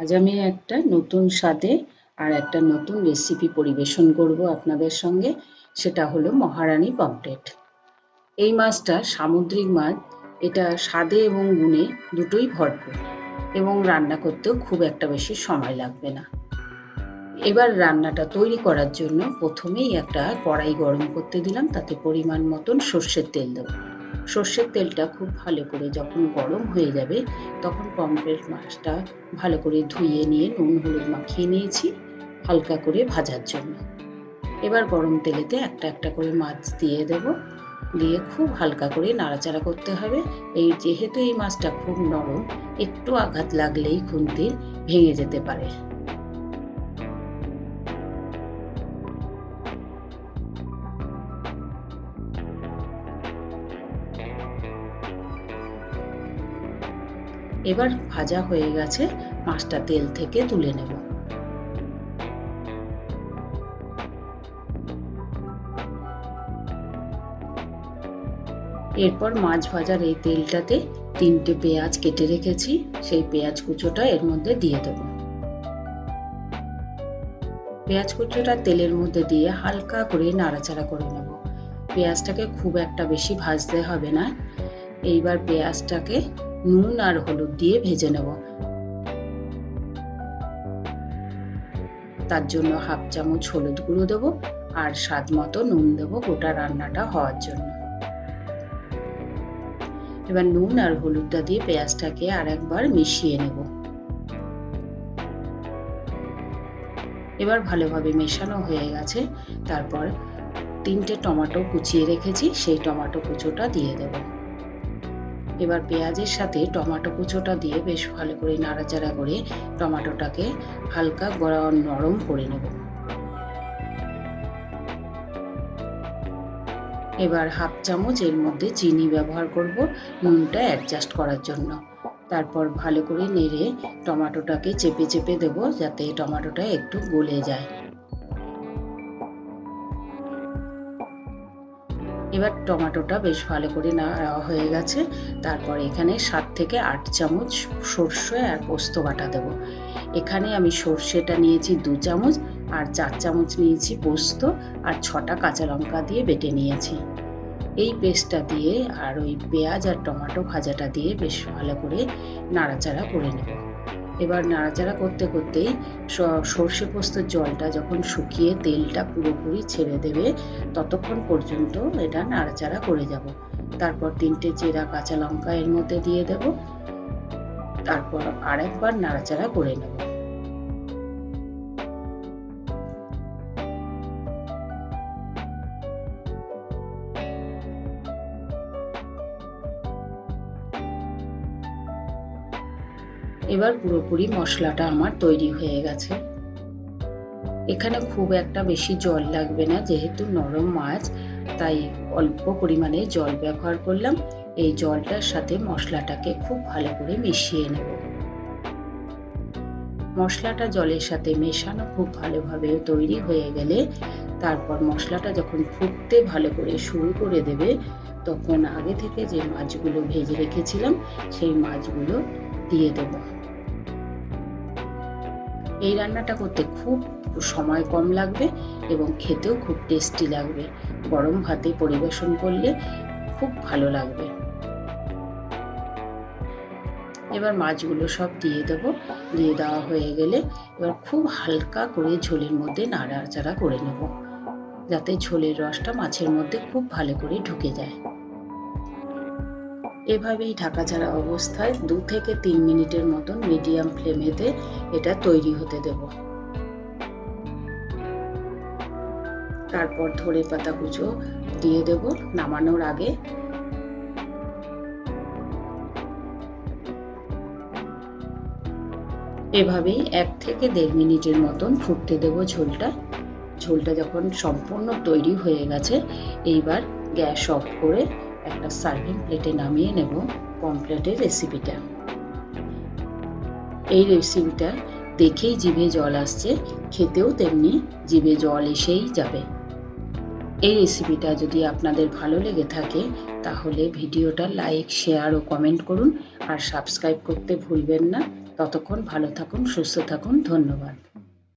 আজ আমি একটা নতুন স্বাদে আর একটা নতুন রেসিপি পরিবেশন করব আপনাদের সঙ্গে। সেটা হলো মহারানী পমফ্রেট। এই মাছটা সামুদ্রিক মাছ, এটা স্বাদে এবং গুণে দুটোই ভরপুর এবং রান্না করতেও খুব একটা বেশি সময় লাগবে না। এবার রান্নাটা তৈরি করার জন্য প্রথমেই একটা কড়াই গরম করতে দিলাম, তাতে পরিমাণ মতন সর্ষের তেল দেবো। সর্ষের তেলটা খুব ভালো করে যখন গরম হয়ে যাবে, তখন পমফ্রেট মাছটা ভালো করে ধুয়ে নিয়ে নুন, হলুদ মাখিয়ে নিয়েছি, হালকা করে ভাজার জন্য। এবার গরম তেলেতে একটা একটা করে মাছ দিয়ে দেব। দিয়ে খুব হালকা করে নাড়াচাড়া করতে হবে। এই যেহেতু এই মাছটা খুব নরম, একটু আঘাত লাগলেই খুন্তির ভেঙে যেতে পারে। এবার ভাজা হয়ে গেছে মাছটা তেল থেকে তুলে নেব। এরপর মাছ ভাজার এই তেলটাতে তিনটে পেঁয়াজ কেটে রেখেছি, সেই পেঁয়াজ কুচোটা এর মধ্যে দিয়ে দেব। পেঁয়াজ কুচোটা তেলের মধ্যে দিয়ে হালকা করে নাড়াচাড়া করে নেব। পেঁয়াজটাকে খুব একটা বেশি ভাজতে হবে না। এইবার পেঁয়াজটাকে নুন আর হলুদ দিয়ে ভেজে নেব। তার জন্য হাফ চামচ হলুদ গুঁড়ো দেবো আর স্বাদ মতো নুন দেবো গোটা রান্নাটা হওয়ার জন্য। এবার নুন আর হলুদটা দিয়ে পেঁয়াজটাকে আর একবার মিশিয়ে নেব। এবার ভালোভাবে মেশানো হয়ে গেছে। তারপর তিনটে টমেটো কুচিয়ে রেখেছি, সেই টমেটো কুচোটা দিয়ে দেবো। এবার পেঁয়াজের সাথে টমেটো কুচোটা দিয়ে বেশ ভালো করে নাড়াচাড়া করে টমেটোটাকে হালকা নরম করে নেব। এবার হাফ চামচ এর মধ্যে চিনি ব্যবহার করব, নুনটা অ্যাডজাস্ট করার জন্য। তারপর ভালো করে নেড়ে টমেটোটাকে চেপে চেপে দেব যাতে টমেটোটা একটু গলে যায়। এবার টমেটোটা বেশ ভালো করে নেওয়া হয়ে গেছে। তারপর এখানে সাত থেকে আট চামচ সর্ষে আর পোস্ত বাটা দেব। এখানে আমি সর্ষেটা নিয়েছি দু চামচ আর চার চামচ নিয়েছি পোস্ত আর ছটা কাঁচা লঙ্কা দিয়ে বেটে নিয়েছি। এই পেস্টটা দিয়ে আর ওই পেঁয়াজ আর টমেটো ভাজাটা দিয়ে বেশ ভালো করে নাড়াচাড়া করে নেব। এবার নাড়াচাড়া করতে করতেই সর্ষে পোস্তর জলটা যখন শুকিয়ে তেলটা পুরোপুরি ছেড়ে দেবে, ততক্ষণ পর্যন্ত এটা নাড়াচাড়া করে যাব। তারপর তিনটে চেরা কাঁচা লঙ্কা এর মধ্যে দিয়ে দেব। তারপর আরেকবার নাড়াচাড়া করে নেব। এবার পুরোপুরি মশলাটা আমার তৈরি হয়ে গেছে। এখানে খুব একটা বেশি জল লাগবে না, যেহেতু নরম মাছ, তাই অল্প পরিমাণে জল ব্যবহার করলাম। এই জলটার সাথে মশলাটাকে খুব ভালো করে মিশিয়ে নেব। মশলাটা জলের সাথে মেশানো খুব ভালোভাবে তৈরি হয়ে গেলে তারপর মশলাটা যখন ফুটতে ভালো করে শুরু করে দেবে, তখন আগে থেকে যে মাছগুলো ভেজে রেখেছিলাম, সেই মাছগুলো দিয়ে দেবো। এই রান্নাটা করতে খুব সময় কম লাগবে এবং খেতেও খুব টেস্টি লাগবে। গরম ভাতে পরিবেশন করলে খুব ভালো লাগবে। এবার মাছগুলো সব দিয়ে দেবো। দিয়ে দেওয়া হয়ে গেলে এবার খুব হালকা করে ঝোলের মধ্যে নাড়াচাড়া করে নেব। যাতে ঝোলের রসটা মাছের মধ্যে খুব ভালো করে ঢুকে যায়। এভাবেই ঢাকা ছাড়া অবস্থায় দু থেকে তিন মিনিটের মতন মিডিয়াম ফ্লেমেতে এটা তৈরি হতে দেব। তারপর ধরে পাতা কুচো দিয়ে দেব নামানোর আগে। এভাবেই এক থেকে দেড় মিনিটের মতন ফুটতে দেব ঝোলটা। ঝোলটা যখন সম্পূর্ণ তৈরি হয়ে গেছে, এইবার গ্যাস অফ করে একটা সার্ভিং প্লেটে নামিয়ে নেব পমপ্লেটের রেসিপিটা এই রেসিপিটা দেখেই জিভে জল আসছে, খেতেও তেমনি জিভে জল এসেই যাবে। এই রেসিপিটা যদি আপনাদের ভালো লেগে থাকে, তাহলে ভিডিওটা লাইক শেয়ার ও কমেন্ট করুন আর সাবস্ক্রাইব করতে ভুলবেন না। ততক্ষণ ভালো থাকুন, সুস্থ থাকুন, ধন্যবাদ।